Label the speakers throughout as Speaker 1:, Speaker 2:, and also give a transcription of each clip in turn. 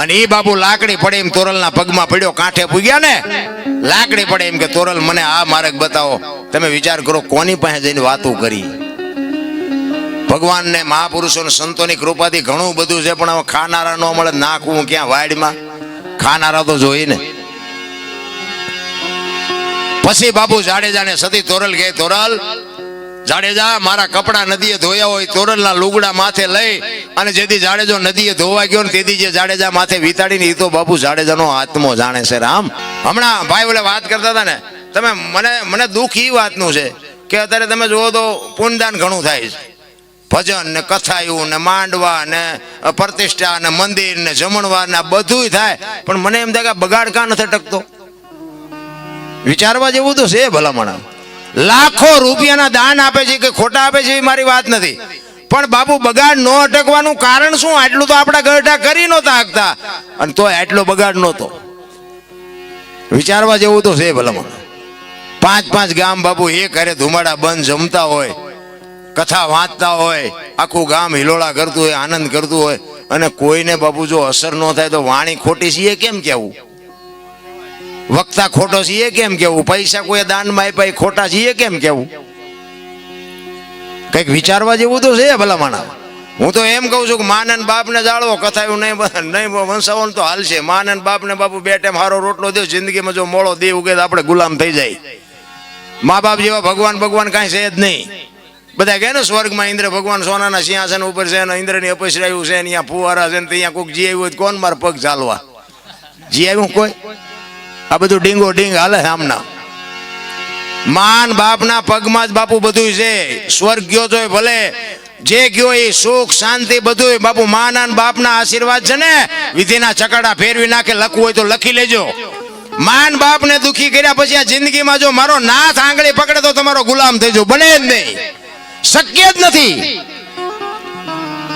Speaker 1: અને એ બાપુ લાકડી પડે એમ તોરલના પગમાં પડ્યો કાંઠે પૂગ્યા ને? લાકડી પડે એમ કે તોરલ મને આ માર્ગ બતાવો. તમે વિચાર કરો કોની પાસે જઈને વાતો કરી? ભગવાન ને મહાપુરુષો ને સંતોની કૃપાથી ઘણું બધું છે પણ હવે ખાનારા નો મળે નાખવું ક્યાં વાડમાં? ખાનારા તો જોઈ ને. પછી બાપુ જાડેજાને સતી તોરલ કહે તોરલ જાડેજા, મારા કપડા નદીએ ધોયા હોય તોરલના લુગડા માથે લઈ અને જેથી જાડેજો નદીએ ધોવા ગયો ને તેથી જે જાડેજા માથે વીતાડીને એ તો બાપુ જાડેજાનો આત્મો જાણે છે રામ. હમણાં ભાઈ ઓલે વાત કરતા હતા ને, તમે મને મને દુઃખ એ વાતનું છે કે અત્યારે તમે જુઓ તો પુણ્યદાન ઘણું થાય છે. ભજન ને કથાયું ને માંડવા ને પ્રતિષ્ઠા ને મંદિર ને જમણવાર ને આ બધુંય થાય, પણ મને એમ થાય કે બગાડ કાં નથી ટકતો. વિચારવા જેવું તો છે ભલામણ લાખો રૂપિયાના દાન આપે છે કે ખોટા આપે છે એ મારી વાત નથી. પણ બાપુ, બગાડ ન અટકવાનું કારણ શું? આટલું તો આપણા ગરઢા કરી નહોતા હકતા. અને તો આટલો બગાડ નહોતો. વિચારવા જેવું તો છે ભલામણ. પાંચ પાંચ ગામ બાપુ એ કરે ધુમાડા બંધ જમતા હોય, કથા વાંચતા હોય, આખું ગામ હિલોળા કરતું હોય, આનંદ કરતું હોય. અને કોઈને બાપુ જો અસર ન થાય તો વાણી ખોટી છે એ કેમ કેવું વક્તા ખોટો છે, એ કેમ કેવું? પૈસા કોઈ દાનમાં આપ્યા એ ખોટા છે, એ કેમ કેવું? કંઈક વિચારવા જેવું તો છે, ભલા માણા. હું તો એમ કહું છું કે માન અને બાપને જાળવો, કથાયું નહીં નહીં વંશાવો તો હાલશે. માન અને બાપને બાપુ બે ટાઈમ હારો રોટલો દો જિંદગીમાં જો મોળો દે ઉગે તો આપણે ગુલામ થઈ જાય. મા બાપ જેવા ભગવાન ભગવાન કાંઈ છે જ નહીં. બધા કહે ને, સ્વર્ગમાં ઇન્દ્ર ભગવાન સોનાના સિંહાસન ઉપર છે અને ઇન્દ્રની અપસરાયું છે ને, અહીંયા ફુવારા છે ને, ત્યાં કોઈક જી આવ્યું કોણ મારા પગ ચાલવા જી આવ્યું કોઈ? આ બધું ડીંગો ડીંગ હાલે આમના. માન બાપના પગમાં જ બાપુ બધું છે. સ્વર્ગ ગયો તો ભલે. જે ગયો એ સુખ, શાંતિ બધું બાપુ માના બાપના આશીર્વાદ છે ને, વિધિના ચકડા ફેરવી નાખે, લખવું હોય તો લખી લેજો. માન બાપને દુખી કર્યા પછી આ જિંદગીમાં જો મારો નાથ આંગળી પકડે તો તમારો ગુલામ થઈ જાવ બને જ નહીં. શક્ય જ નથી.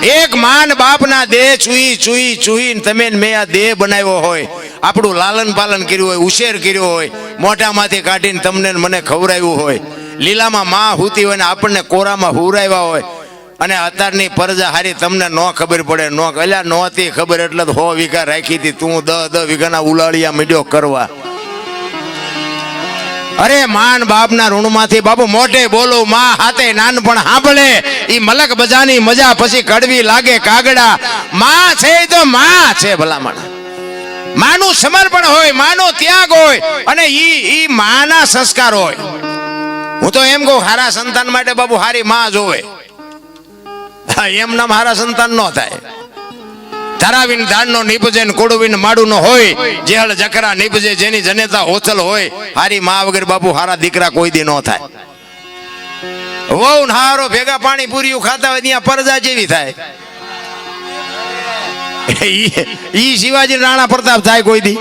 Speaker 1: એક માન બાપના દેહ ચૂઈ ચૂઈ ચૂઈ તમે મેં આ દેહ બનાવ્યો હોય. આપણું લાલન પાલન કર્યું હોય, ઉછેર કર્યો હોય, મોઢામાંથી કાઢીને તમને મને ખવડાવ્યું હોય. લીલામાં માં હૂતી હોય ને આપણને કોરામાં હુરાવ્યા હોય. અને અત્યારની પરજા હારી તમને ન ખબર પડે, ન અલ્યા નહોતી ખબર એટલે હો વીઘા રાખી હતી, તું દ દહ વીઘાના ઉલાળિયા મીડ્યો કરવા. અરે માન બાપના ઋણમાંથી બાપુ મોઢે બોલો, માં હાથે નાનપણ સાંભળે, ઈ મલક બજાની મજા પછી કડવી લાગે કાગડા. માં છે તો માં છે ભલામણ. માનું સમર્પણ હોય, માનો ત્યાગ હોય, અને ઈ ઈ માના સંસ્કાર હોય. હું તો એમ કહું, હારા સંતાન માટે બાબુ હારી માં જોવે. એમ નામ હારા સંતાન ન થાય. ધરાવીને ધાનનો નીપજે ને કોડવીને માડુનો હોય, જેહળ જકરા નીપજે, જેની જનેતા હોથલ હોય, હારી મા વગર બાપુ હારા દીકરા કોઈ દી ન થાય. વહુ હારો ભેગા પાણી પૂરીયું ખાતા હોય, ત્યાં પરજા જેવી થાય. ઈ- શિવાજી રાણા પ્રતાપ થાય કોઈ દી.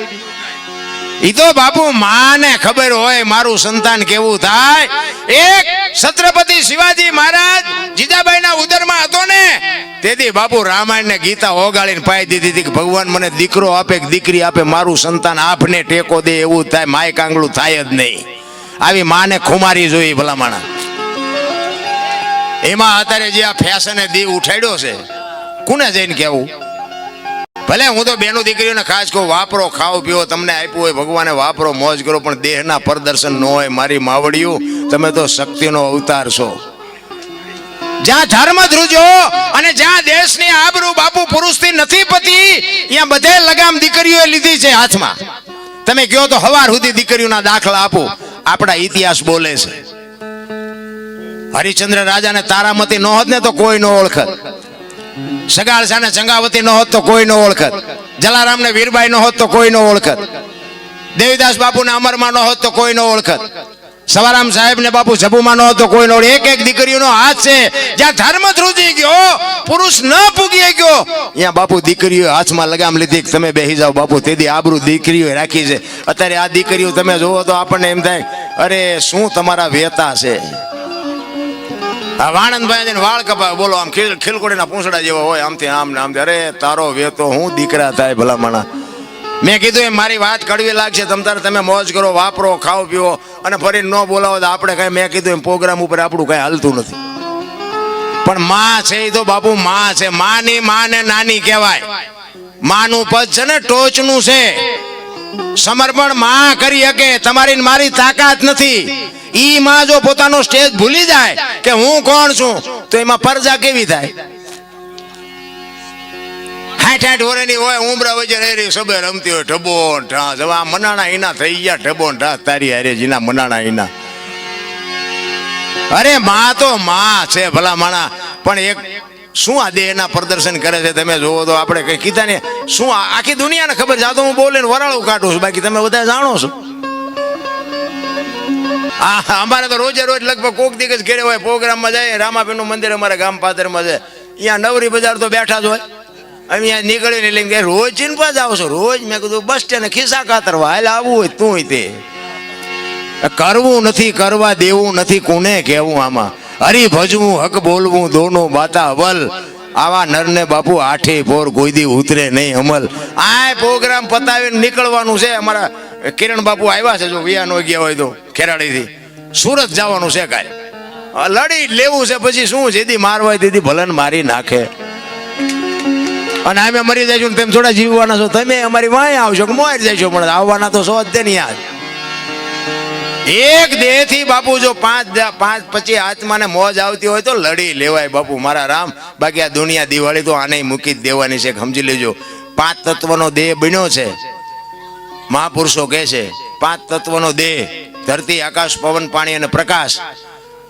Speaker 1: ઈ તો બાપુ માને ખબર હોય મારું સંતાન કેવું થાય. એક છત્રપતિ શિવાજી મહારાજ જીજાબાઈના ઉદરમાં હતો ને, તેથી બાપુ રામાયણ ને ગીતા ઓગાળીને પાઈ દીધી હતી કે ભગવાન મને દીકરો આપે કે દીકરી આપે, મારું સંતાન આપને ટેકો દે એવું થાય, માય કાંગળું થાય જ નહીં. આવી માને ખુમારી જોઈ ભલામણા. એમાં અત્યારે જે આ ફેશને દીવ ઉઠાડ્યો છે, કોને જઈને કેવું ભલે હું તો બેનો દીકરીઓને ખાસ કહું, વાપરો, ખાઓ, પીઓ, તમને આપ્યું હોય, ભગવાને વાપરો, મોજ કરો, પણ દેહના પ્રદર્શન ન હોય મારી માવડિયું, તમે તો શક્તિનો અવતાર છો. જ્યાં ધર્મ ધ્રુજો અને જ્યાં દેશની આબરૂ બાપુ પુરુષથી નથી પતી, ત્યાં બધે લગામ દીકરીઓએ લીધી છે હાથમાં. તમે કહો તો હવાર સુધી દીકરીઓના દાખલા આપો. આપણા ઇતિહાસ બોલે છે. હરિચંદ્ર રાજાને તારામતી ન ને તો કોઈ ન ઓળખત. સગાળ સાને ચંગાવતી ન હોત તો કોઈ ન ઓળખત. જલારામ ને વીરબાઈ ન હોત તો કોઈ ન ઓળખત. દેવીદાસ બાપુ ને અમરમાં ન હોત તો કોઈ ન ઓળખત. સવારામ સાહેબ ને બાપુ જબુમાં ન હોત કોઈ ન એક એક દીકરીઓનો હાથ છે. જ્યાં ધર્મ ધ્રુજી ગયો, પુરુષ ન પૂગી ગયો. ત્યાં બાપુ દીકરીઓ હાથમાં લગામ લીધી તમે બેસી જાઓ બાપુ, તેથી આબરૂ દીકરીઓ રાખી છે. અત્યારે આ દીકરીઓ તમે જોવો તો આપણને એમ થાય, અરે શું તમારા વેતા છે? વાણંદભાઈ જઈને વાળ કપાય બોલો, આમ ખીલ ખીલકોડીના પૂંછડા જેવા હોય, આમથી આમ ને આમ અરે, તારો વેતો હું દીકરા થાય ભલામણા. મેં કીધું એમ, મારી વાત કડવી લાગશે, તમ તારે તમે મોજ કરો, વાપરો, ખાઓ પીવો અને ફરી ન બોલાવો તો આપણે કઈ, મેં કીધું એમ, પ્રોગ્રામ ઉપર આપણું કઈ હાલતું નથી. પણ માં છે એ તો બાપુ, માં છે. માની માં ને નાની કહેવાય. માનું પદ છે ને, ટોચનું છે. સમર્પણમાં કરી શકે. તમારી ને મારી તાકાત નથી. ઈ માં જો પોતાનો સ્ટેજ ભૂલી જાય કે હું કોણ છું, તો એમાં પરજા કેવી થાય? હાઠ હાઠ વરેની હોય, ઉમરા વજે રે રે સબે રમતી હોય ઢબો ઢાસ. હવે મનાણા ઈના થઈ ગયા ઢબો ઢા તારી હારે જીના મનાણા ઈના. અરે માં તો માં છે, ભલા માણા. પણ એક શું આ દેહના પ્રદર્શન કરે છે? તમે જોવો તો આપણે કઈ કીધા ને શું આખી દુનિયાને ખબર છે? આ તો હું બોલીને વરાળું કાઢું છું. બાકી તમે બધા જાણો છો. આ અમારે તો રોજે રોજ લગભગ કોક દિવસ ઘેરે હોય, પ્રોગ્રામમાં જાય, રામાપીરનું મંદિર અમારા ગામ પાદરમાં છે. અહીંયા નવરી બજાર તો બેઠા જ હોય. અહીંયા નીકળીને લઈને રોજ ચીનપા જાવ છો, રોજ મેં કીધું, બસ સ્ટેન્ડ ખિસ્સા કાતરવા હાલ આવવું હોય તું તે. કરવું નથી, કરવા દેવું નથી, કોને કહેવું આમાં? હરી ભજવું, હક બોલવું, દોનો બાતા અવલ આવા નરને બાપુ આઠે પોર કોઈ દી ઉતરે નહીં અમલ. આ પ્રોગ્રામ પતાવીને નીકળવાનું છે, અમારા કિરણ બાપુ આવ્યા છે, જો વિયા નો ગયા હોય તો ખેરાડીથી સુરત જવાનું છે કાલે. લડી લેવું છે, પછી શું જેથી મારવાય દીધી ભલન મારી નાખે. અને અમે મરી જઈશું તેમ થોડા જીવવાના છો. તમે અમારી વાય આવશો કે મોર જઈશો પણ આવવાના તો સો જ નહીં આજ એક દેહથી બાપુ જો પાંચ પાંચ પછી આત્માને મોજ આવતી હોય તો લડી લેવાય બાપુ, મારા રામ. બાકી આ દુનિયા દિવાળી તો આને મૂકી જ દેવાની છે સમજી લેજો. પાંચ તત્વનો દેહ બન્યો છે. મહાપુરુષો કહે છે, પાંચ તત્વનો દેહ, ધરતી, આકાશ, પવન, પાણી અને પ્રકાશ.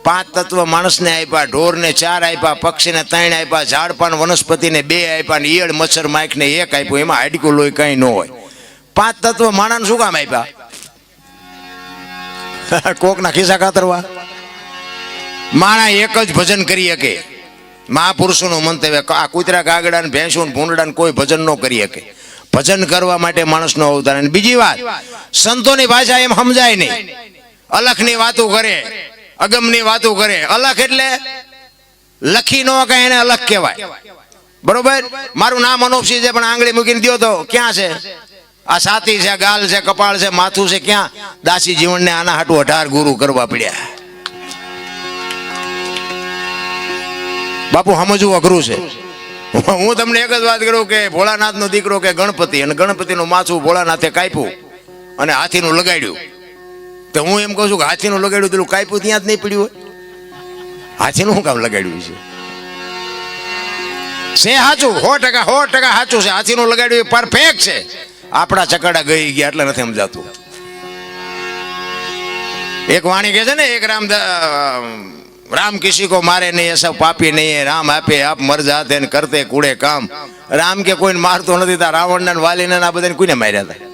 Speaker 1: પાંચ તત્વ માણસને આપ્યા, ઢોરને ચાર આપ્યા, પક્ષીને ત્રણ આપ્યા, ઝાડ પાન વનસ્પતિને બે આપ્યા ને ઈયળ, મચ્છર માખને એક આપ્યું. એમાં હાડકું, લોહી કઈ ન હોય. પાંચ તત્વ માણસ શું કામ આપ્યા? કોકના ખિસ્સા કાતરવા માણા એક જ ભજન કરી શકે. મહાપુરુષોનું મંતવ્ય, આ કૂતરા કાગડા ને ભેંસું ભૂંડડા કોઈ ભજન ન કરી શકે. ભજન કરવા માટે માણસનો અવતાર. અને બીજી વાત, સંતોની ભાષા એમ સમજાય નહીં. અલખની વાતો કરે, અગમની વાતો કરે. અલખ એટલે લખી ન કહે એને અલખ કહેવાય. બરોબર? મારું નામ અનોપસી છે, પણ આંગળી મૂકીને દ્યો તો ક્યાં છે? આ સાતી છે ગાલ છે, કપાળ છે, માથું છે, ક્યાં? દાસી જીવનને આના હાટું અઢાર ગુરુ કરવા પડ્યા. બાપુ, સમજવું અઘરું છે. હું તમને એક જ વાત કરું કે ભોળાનાથનો દીકરો કે ગણપતિ, અને ગણપતિનું માથું ભોળાનાથે કાપ્યું અને હાથીનું લગાડ્યું. તો હું એમ કહું છું કે હાથીનું લગાડ્યું પેલું કાપ્યું ત્યાં જ નહીં પડ્યું હોય? હાથીનું શું કામ લગાડ્યું છે? સે સાચું સો ટકા સો ટકા સાચું છે. હાથીનું લગાડ્યું એ પરફેક્ટ છે. આપણા ચકડા ગઈ ગયા એટલે નથી સમજાતું. એક વાણી કહે છે ને, એક રામ રામ કિસી કો મારે નહીં એસબ પાપી નહીં. રામ આપે આપ મર જાતે કરતે કુડે કામ રામ કે કોઈને મારતો નથી તા રાવણ ને વાલી ને આ બધાને કોઈને માર્યા હતા